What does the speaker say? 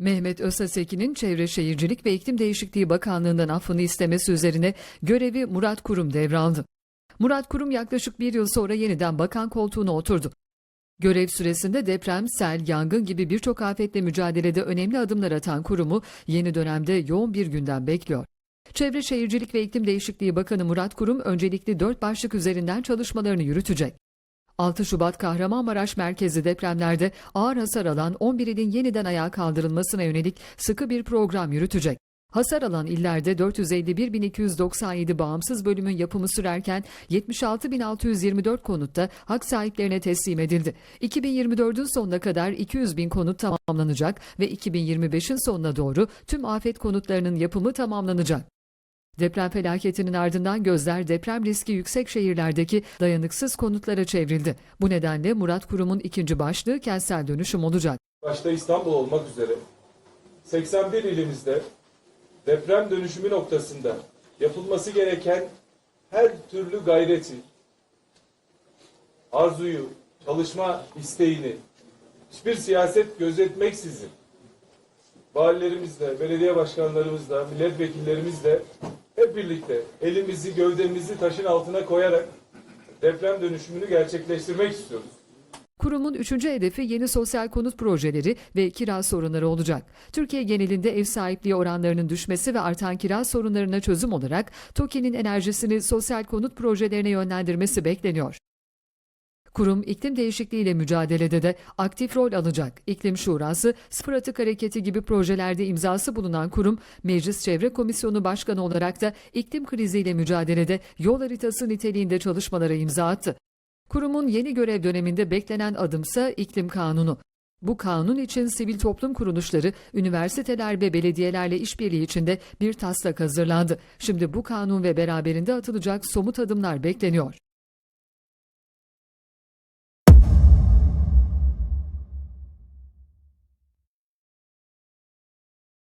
Mehmet Özasekin'in Çevre Şehircilik ve İklim Değişikliği Bakanlığı'ndan affını istemesi üzerine görevi Murat Kurum devraldı. Murat Kurum yaklaşık bir yıl sonra yeniden bakan koltuğuna oturdu. Görev süresinde deprem, sel, yangın gibi birçok afetle mücadelede önemli adımlar atan kurumu yeni dönemde yoğun bir gündem bekliyor. Çevre Şehircilik ve İklim Değişikliği Bakanı Murat Kurum öncelikli dört başlık üzerinden çalışmalarını yürütecek. 6 Şubat Kahramanmaraş merkezi depremlerde ağır hasar alan 11 ilin yeniden ayağa kaldırılmasına yönelik sıkı bir program yürütecek. Hasar alan illerde 451.297 bağımsız bölümün yapımı sürerken 76.624 konutta hak sahiplerine teslim edildi. 2024'ün sonuna kadar 200 bin konut tamamlanacak ve 2025'in sonuna doğru tüm afet konutlarının yapımı tamamlanacak. Deprem felaketinin ardından gözler deprem riski yüksek şehirlerdeki dayanıksız konutlara çevrildi. Bu nedenle Murat Kurum'un ikinci başlığı kentsel dönüşüm olacak. başta İstanbul olmak üzere 81 ilimizde deprem dönüşümü noktasında yapılması gereken her türlü gayreti, arzuyu, çalışma isteğini hiçbir siyaset gözetmeksizin valilerimizle, belediye başkanlarımızla, milletvekillerimizle hep birlikte elimizi, gövdemizi taşın altına koyarak deprem dönüşümünü gerçekleştirmek istiyoruz. Kurumun üçüncü hedefi yeni sosyal konut projeleri ve kira sorunları olacak. Türkiye genelinde ev sahipliği oranlarının düşmesi ve artan kira sorunlarına çözüm olarak TOKİ'nin enerjisini sosyal konut projelerine yönlendirmesi bekleniyor. Kurum iklim değişikliğiyle mücadelede de aktif rol alacak. İklim Şurası, Sıfır Atık Hareketi gibi projelerde imzası bulunan kurum, Meclis Çevre Komisyonu Başkanı olarak da iklim kriziyle mücadelede yol haritası niteliğinde çalışmalara imza attı. Kurumun yeni görev döneminde beklenen adımsa iklim kanunu. Bu kanun için sivil toplum kuruluşları, üniversiteler ve belediyelerle işbirliği içinde bir taslak hazırlandı. Şimdi bu kanun ve beraberinde atılacak somut adımlar bekleniyor.